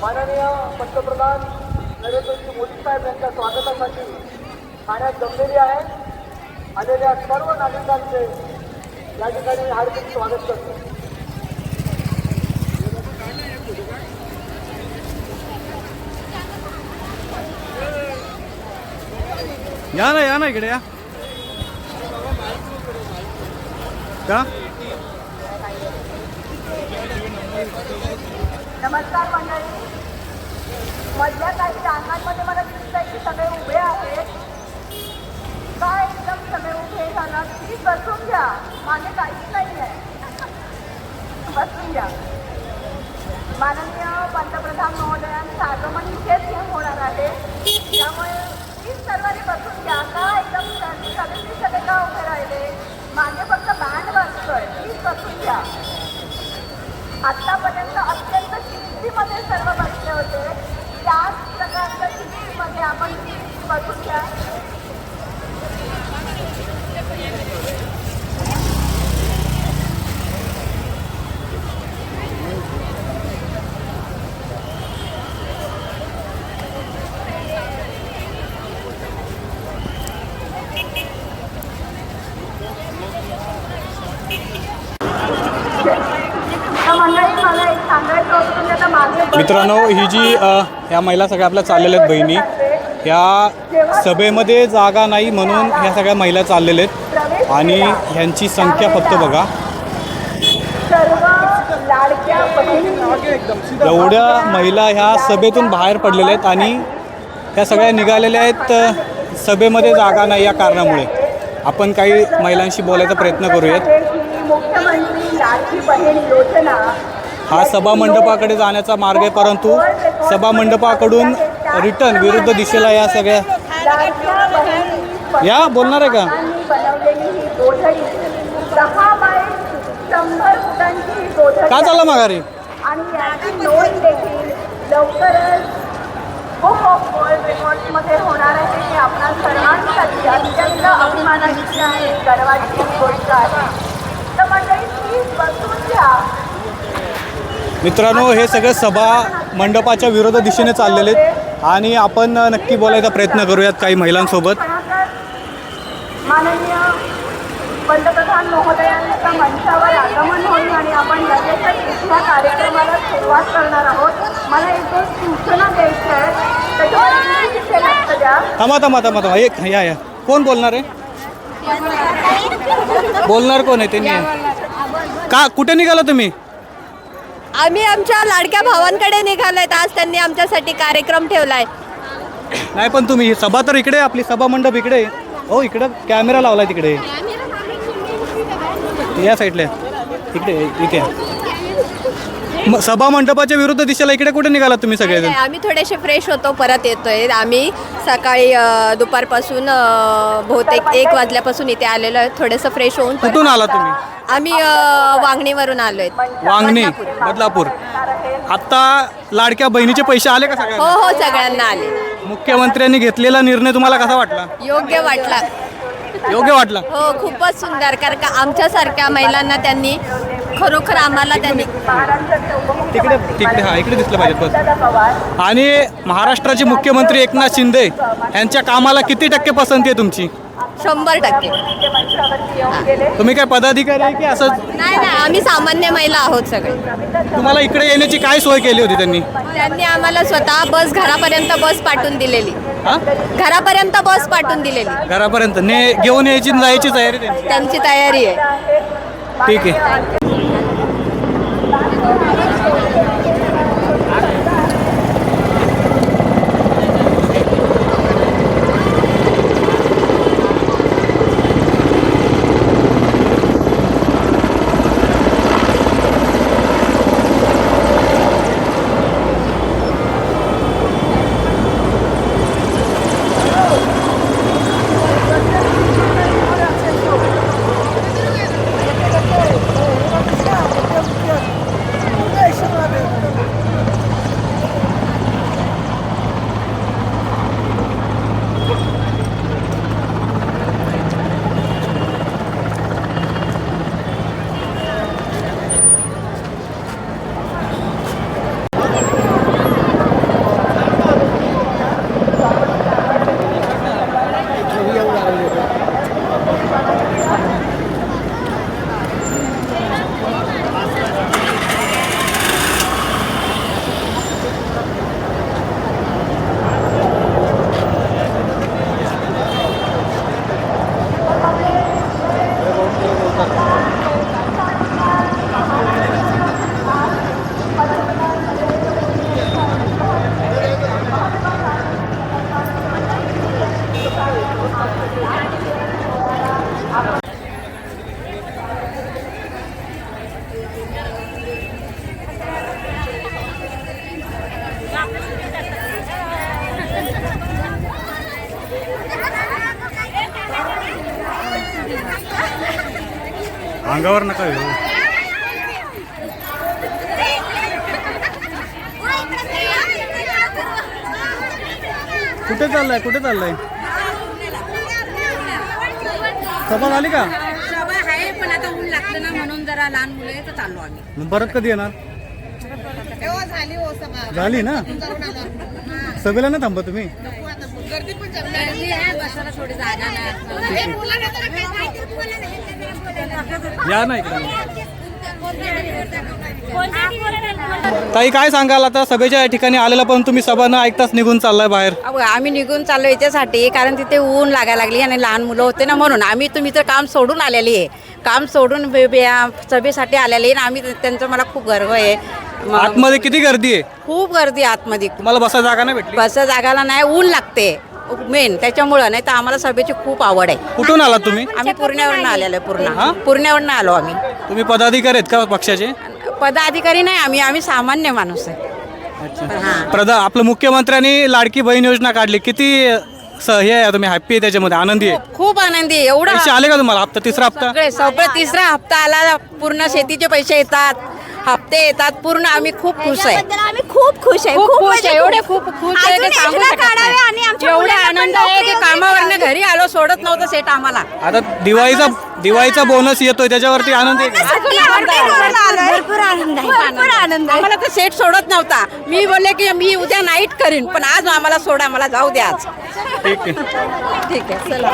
माननीय पंतप्रधान नरेंद्रजी मोदी साहेब यांच्या स्वागतासाठी ठाण्यात जमलेली आहे. आलेल्या सर्व नागरिकांचे या ठिकाणी हार्दिक स्वागत करतो. या ना या ना इकडे या. का? नमस्कार मंडळी. मधल्या काही रांगांमध्ये मला दिसतंय की सगळे उभे आहेत. काय एकदम सगळे उभे झाला प्लीज बसून घ्या. मागे काहीच नाही आहे बसून घ्या. माननीय पंतप्रधान महोदयांचं आगमन इथेच होणार आहे. त्यामुळे प्लीज सर्वांनी बसून घ्या. का एकदम सगळे सगळे सगळे का उभे राहिले? मागे फक्त बँड वाजतोय. प्लीज बसून घ्या. आत्ता अत्यंत शिस्तीमध्ये सर्व बसले होते त्याच प्रकारच्या शिस्तीमध्ये आपण बसून घ्या तर मंडळी मला एक सांगायचं होतं की आता मागे बसून मित्रांनो ही जी ह्या महिला सगळ्या आपल्या चाललेल्या आहेत बहिणी ह्या सभेमध्ये जागा नाही म्हणून ह्या सगळ्या महिला चाललेल्या आहेत. आणि ह्यांची संख्या फक्त बघा. एवढ्या महिला ह्या सभेतून बाहेर पडलेल्या आहेत आणि ह्या सगळ्या निघालेल्या आहेत सभेमध्ये जागा नाही या कारणामुळे. आपण काही महिलांशी बोलायचा प्रयत्न करूयात. हा सभा मंडपाकडे जाण्याचा मार्ग आहे परंतु सभा मंडपाकडून रिटर्न विरुद्ध दिशेला या सगळ्या. या बोलणार आहे का? काय झालं ही का माघारी? आणि याची नोंद देखील लवकरच बुक ऑफ वर्ल्ड होणार आहे हे आपणा सर्वांसाठी अत्यंत अभिमानाची आहे गर्वाची गोष्ट आहे तर मंडळी प्लीज बसून घ्या मित्रांनो हे सगळे सभा मंडपाच्या विरोध दिशेने चाललेले आहेत. आणि आपण नक्की बोलायचा प्रयत्न करूयात काही महिलांसोबत. माननीय पंतप्रधान महोदयांचं मंचावर आगमन होईल आणि आपण लगेचच इथल्या कार्यक्रमाला सुरुवात करणार आहोत. मला एक दोन सूचना द्यायच्या आहेत त्याच्यावर तिथे लक्ष द्या. थांबा थांबा थांबा थांबा. एक या या. कोण बोलणार आहे? बोलणार कोण आहे त्यांनी? का कुठे निघाला तुम्ही? आम्ही आमच्या लाडक्या भावांकडे निघालोय आज त्यांनी आमच्यासाठी कार्यक्रम ठेवलाय. नाही पण तुम्ही सभा तर इकडे आपली सभा मंडप इकडे. हो इकडं कॅमेरा लावलाय तिकडे. या साईडला. इकडे इथे. म- सभा मंडपाच्या विरुद्ध दिशेला इकडे कुठे निघाला तुम्ही सगळेजण? नाही, आम्ही थोडेसे फ्रेश होतो परत येतोय. आम्ही सकाळी अ, दुपारपासून अ, बहुतेक एक वाजल्यापासून इथे आलेलो आहे. थोडंसं फ्रेश होऊन परत- कुठून आला तुम्ही? आम्ही अ, वांगणीवरून आलोय. वांगणी बदलापूर. आता लाडक्या बहिणीचे पैसे आले का हो सगळ्यांना हो सगळ्यांना आले. मुख्यमंत्र्यांनी घेतलेला निर्णय तुम्हाला कसा वाटला? योग्य वाटला. योग्य वाटला? हो खूपच सुंदर कारण का आमच्यासारख्या महिलांना त्यांनी खरोखर आम्हाला त्यांनी तिकडे तिकडे हा इकडे दिसलं पाहिजे बस. आणि महाराष्ट्राचे मुख्यमंत्री एकनाथ शिंदे यांच्या कामाला किती टक्के पसंती आहे तुमची? शंभर टक्के. तुम्ही काय पदाधिकारी आहे की असंच नाही नाही आम्ही सामान्य महिला आहोत सगळे. तुम्हाला इकडे येण्याची काय सोय केली होती त्यांनी? त्यांनी आम्हाला स्वतः बस घरापर्यंत बस पाठवून दिलेली. घरापर्यंत बस पाठवून दिलेली. घरापर्यंत. ने घेऊन यायची जायची तयारी त्यांची तयारी आहे. ठीक आहे. अंगावर नका येऊ. कुठे चाललाय? कुठे चाललाय? सभा झाली का? सभा आहे पण आता ऊन लागतं ना म्हणून जरा लहान मुलं तर चाललो आम्ही. मग परत कधी येणार? हो झाली ना? सभेला ना थांबा तुम्ही? गर्दी पण गर्दी आहे बसायला थोडी जागा नाही. या ना इकडे. ताई काय सांगाल आता? सभेच्या ठिकाणी आलेला पण तुम्ही सभा न ऐकताच निघून चाललाय बाहेर. आम्ही निघून चाललो याच्यासाठी कारण तिथे ऊन लागायला लागली आणि लहान मुलं होते ना म्हणून. आम्ही तुम्ही तर काम सोडून आलेली आहे. काम सोडून बे- बे- या सभेसाठी आलेली आहे आणि आम्ही त्यांचं मला खूप गर्व आहे. आतमध्ये किती गर्दी आहे? खूप गर्दी आहे आतमध्ये. तुम्हाला बसा जागा नाही भेटली? बस जागाला नाही ऊन लागते. मेन त्याच्यामुळं. नाही तर आम्हाला सभेची खूप आवड आहे. कुठून आलात तुम्ही? आम्ही पुण्यावरून आलेलो आहे हा? पूर्ण पुण्यावरून आलो आम्ही. तुम्ही पदाधिकारी आहेत का पक्षाचे? पदाधिकारी नाही आम्ही आम्ही सामान्य माणूस आहे. हां. प्रधा आपलं मुख्यमंत्र्यांनी लाडकी बहीण योजना काढली. किती स हे आहे तुम्ही हॅप्पी आहे त्याच्यामध्ये आनंदी आहे? खूप आनंदी आहे. एवढा पैसे आले का तुम्हाला? हप्ता तिसरा हप्ता? सगळे सगळे तिसरा हप्ता आला. पूर्ण शेतीचे पैसे येतात. हप्ते येतात. पूर्ण आम्ही खूप खुश आहे. आम्ही खूप खुश आहे. खूप खुश म्हणजे आहे. एवढे खूप खुश आहे अजून सांगू योजना शकत काढावी आणि नाही. आमच्या एवढा मुलांना पण आनंद आहे की कामावरनं घरी आलो सोडत नव्हतं सेट आम्हाला. आता दिवाळीचा दिवाळीचा बोनस येतोय त्याच्यावरती आनंद आहे. का? अजून आनंद आहे. भरपूर आनंद आहे. भरपूर आनंद आहे. आम्हाला तर सेट सोडत नव्हता. मी बोलले की मी उद्या नाईट करीन पण आज आम्हाला सोडा मला जाऊ द्या आज. ठीक आहे ठीक आहे. चला